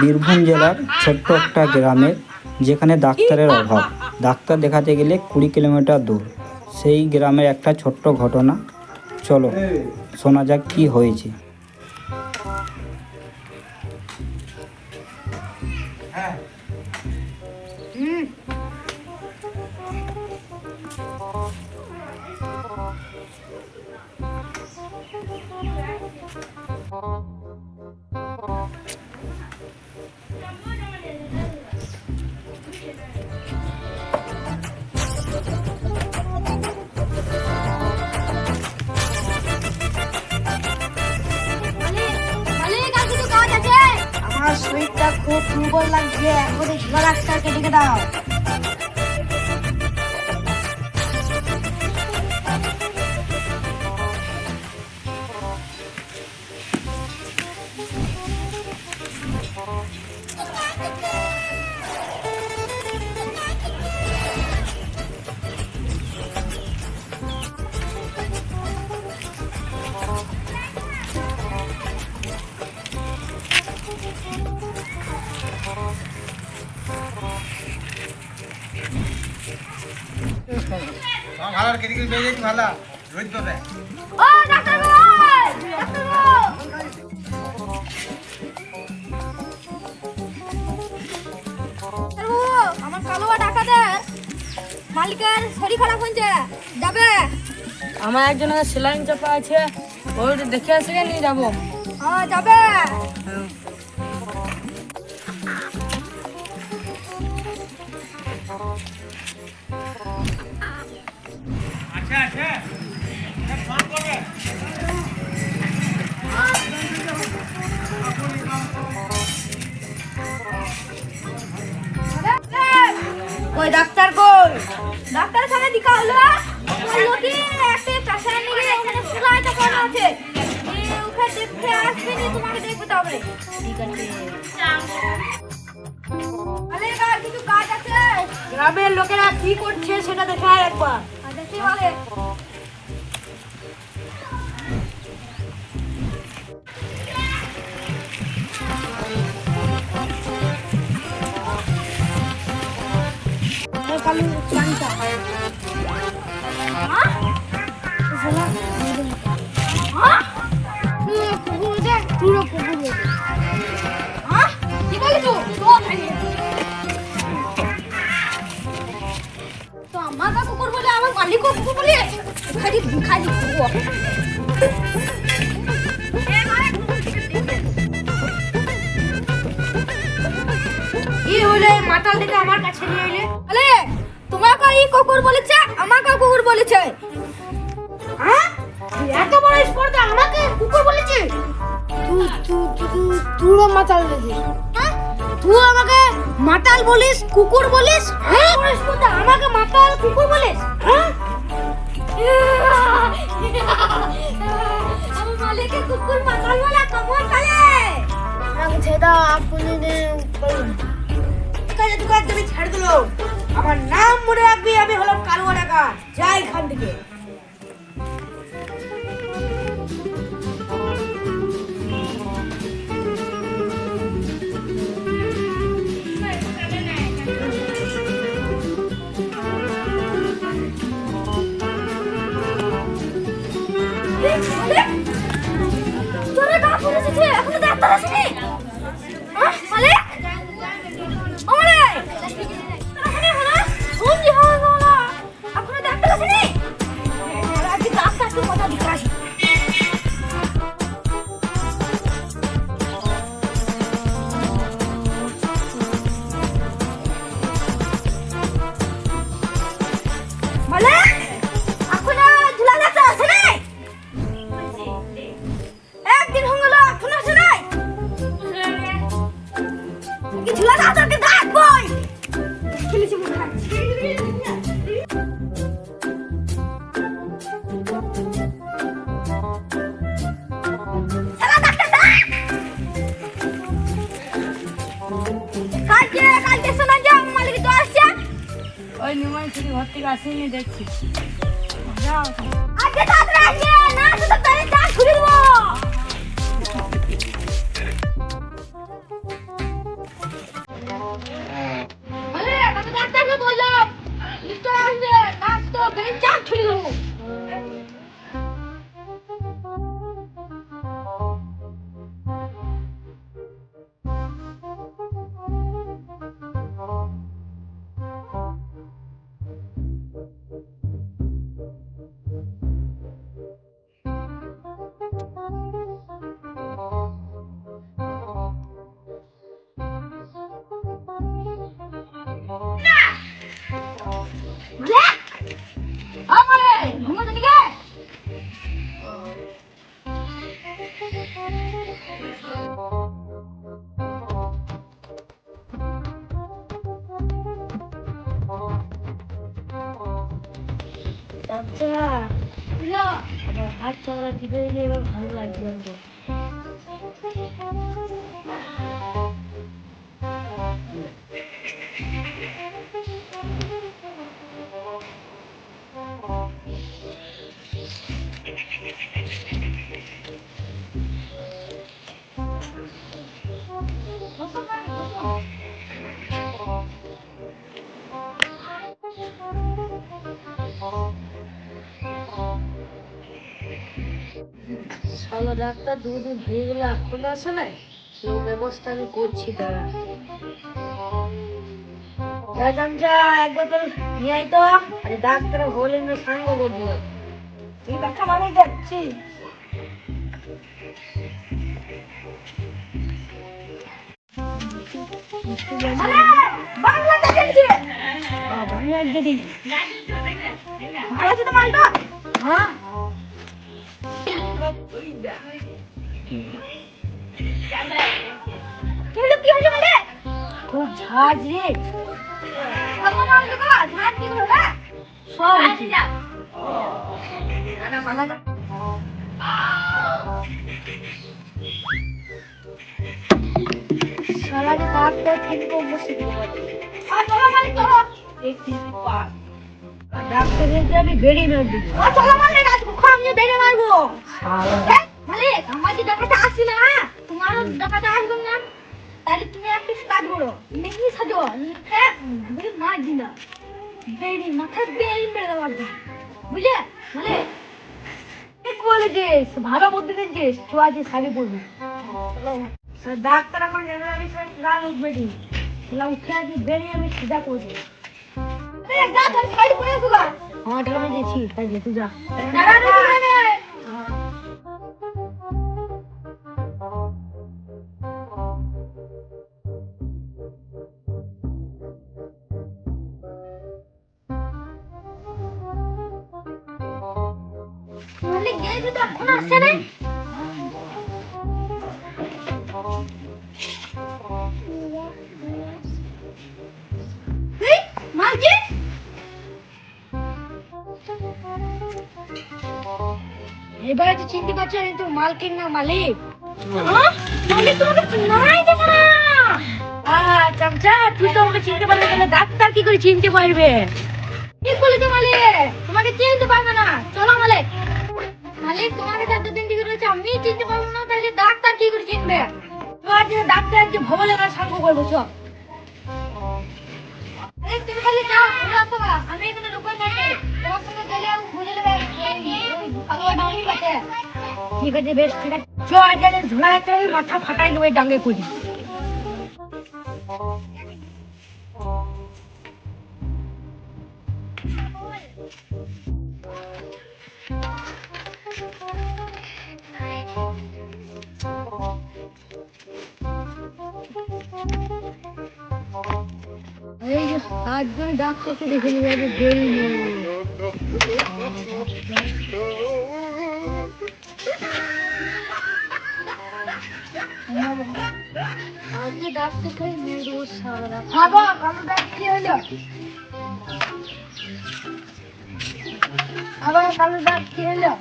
বীরভূম জেলার ছোট্ট একটা গ্রামে, যেখানে ডাক্তারের অভাব। ডাক্তার দেখাতে গেলে কুড়ি কিলোমিটার দূর। সেই গ্রামের একটা ছোট্ট ঘটনা। চলো, শোনা যাক কি হয়েছে। মালিক শরীরটা খুব দুর্বল লাগছে। এখন ঝোলা ডাক্তারকে কেটে দাও কেটে ভালো পাবে ও ডাক্তার ভাই ডাক্তার বাবু! আমার কালুয়া মালিকের শরীর খারাপ হয়েছে। যাবে? আমার একজনের সেলাইন চাপা আছে ওইটা দেখে আসে নিয়ে যাব। হ্যাঁ যাবে। আছে। ওকে দেখতে আসবে নি তোমাকে দেখতে হবে ঠিক আছে। আরে আর কিছু কাজ আছে। গ্রামের লোকেরা কি করছে সেটা দেখা একবার। বলে। কালু চানটা। হ্যাঁ? হ্যাঁ? কি বলিস তো আমার কুকুর বলে আমার মালিক কুকুর বলে খালি খালি কুকুর মাতাল দেখে আমার কাছে নিয়ে এলে। তোমাকে এই কুকুর বলেছে? আমাকে কুকুর বলেছে? হ্যাঁ? এত বড় আমাকে কুকুর বলেছে? তুই তুই তুই তুই মাতাল হ্যাঁ তুই আমাকে মাতাল বলিস কুকুর বলিস হ্যাঁ? আমাকে মাতাল কুকুর বলিস হ্যাঁ? আমার কুকুর মাতাল বলে কখন কালে আমাকে ছেড়ে দাও আপনি আছে তোকে একদমই ছেড়ে দিল। আমার নাম মনে রাখবি আমি হলাম কালুয়া টাকা যাই এখান থেকে। ও কালকে কালকে শোনা যে আমার মালিক তো আসছে। ওই নিমাই থেকে ঘর থেকে আসেনি দেখছি। যাও। আজকে তাড়াতাড়ি আসছে না তো তাহলে ডাক দেবো। 아 빨리 문문 어디게? 남자야 불러 나 박자가 기다리기만 가는 거 아니냐고 শালা ডাক্তার, দুদিন হয়ে গেলে এখন আসে না সেই ব্যবস্থা আমি করছি তারা এক বোতল নিয়ে আয় তো। আরে ডাক্তার বলেন না সাঙ্গ করব। এই ব্যথা মানে যাচ্ছি বাংলা বাংলা কি খুব ঝাঁজ রে আমার নাম তো কাজ কি করবে সব ডাক্তার থেকে বসে ডাক্তারের আমি বেরিয়ে মারবো আমি বেরিয়ে মারবো। মালিক আমার যে আসি না তোমার টাকাটা আসবে না। তাহলে তুমি একটা কাজ করো মেঘি সাজো। মার দি না বেরি মাথায় বেরি মেরে দেওয়ার বুঝলে? মানে ঠিক বলেছিস ভালো বুদ্ধি দিয়েছিস। তুই আজ শাড়ি পরবি। ডাক্তার আমার জানা আমি গান উঠবে উঠে বেরিয়ে আমি সিধা করব। হ্যাঁ টাকা আমি দিয়েছি তাই তুই যা। মালিক গেছে এবারে তো চিনতে পারছ আমি তো মালকিন না মালিক। হ্যাঁ? মালিক তোমাকে নাই দেখো না। আহ, চামচা তুই তো আমাকে চিনতে পারবে না ডাক্তার কি করে চিনতে পারবে? বলেছ মালিক? তোমাকে চিনতে পারবে না। চলো মালিক। মালিক তোমাকে তো এতদিন থেকে রয়েছে আমি চিনতে পারব না তাহলে ডাক্তার কি করে চিনবে? তোমার জন্য ডাক্তার একটু ভবলে না সাঙ্গ করব চল। তুমি খালি যাও ঘুরে আসো গা। আমি এখানে রূপার ঠিক আছে বেশ? ঠিক আছে চ আজ গেলে ঝোলা একটা মাথা ফাটাই নেবে ডাঙ্গে করি এই যে ডাক্তারকে দেখে নিয়ে যাবে দেরি আজকে ডাক্তারকে মেরো সারা খাব কালো ডাক্তার কি হলো আবার কালো ডাক্তার কি হলো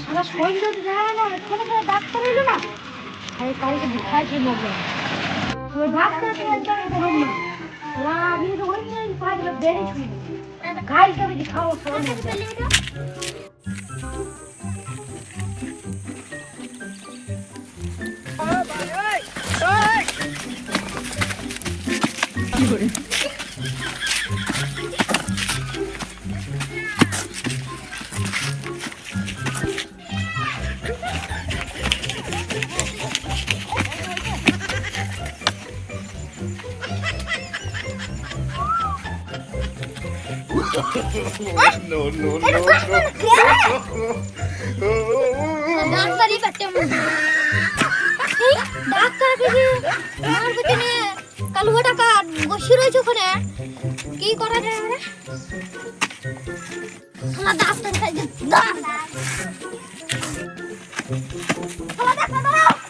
সারা শরীর তো যায় না এখানে তো ডাক্তার এলো না আরে কালকে দেখাচ্ছি মজা ডাক্তার তো একদম করুন না না আমি তো ওই নিয়ে পাগল বেড়ে ছুঁই গাড়ি কবে দিখাও সব ডাক্তারই পাচ্ছে এই ডাক্তার কিছু আমার পেছনে কালুয়া টাকা বসে রয়েছে ওখানে। কি করা যায় আমরা আমার ডাক্তার দাঁড়াও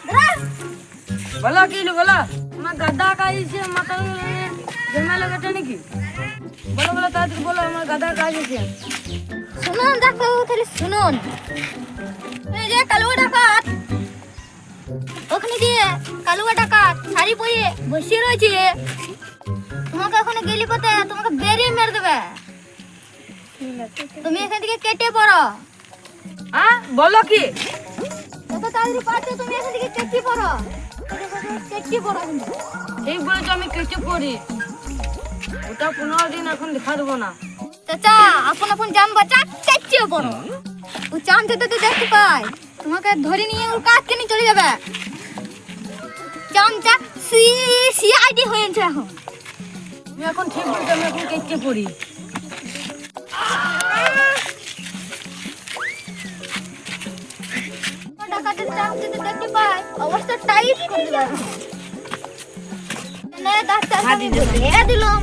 দাঁড়া বলো কি বলো। আমার গাদা এসে মাথা জমা লাগাতে নাকি? বলো বলো তাড়াতাড়ি বলো আমার গাদা এসে শুনুন ডাক্তারবাবু তাহলে শুনুন। এই যে কালুয়া ডাকাত ওখানে গিয়ে কালুয়া ডাকাত শাড়ি পরে বসে রয়েছে। তোমাকে ওখানে গেলি কোথায় তোমাকে বেরিয়ে মেরে দেবে। তুমি এখান থেকে কেটে পড়ো। হ্যাঁ বলো কি? যত তাড়াতাড়ি পারছ তুমি এখান থেকে কেটে পড়ো। কেটে পড়ো। ঠিক বলেছ আমি কেটে পড়ি। ওটা পনেরো দিন এখন দেখা দেবো না। চাচা আপন আপন জাম বাচ্চা কেটে পড়ো। ও চামচে তো দেখতে পাই তোমাকে ধরে নিয়ে ওর কাজ কেনে চলে যাবে। চামচা সি সিআইডি হয়েছে এখন। আমি এখন ঠিক বলতে আমি এখন কেটে পড়ি। ডাকাতের দেখতে পাই অবস্থা টাইট করে দেবে। নে ডাক্তার হাতি দিলাম। দিলাম।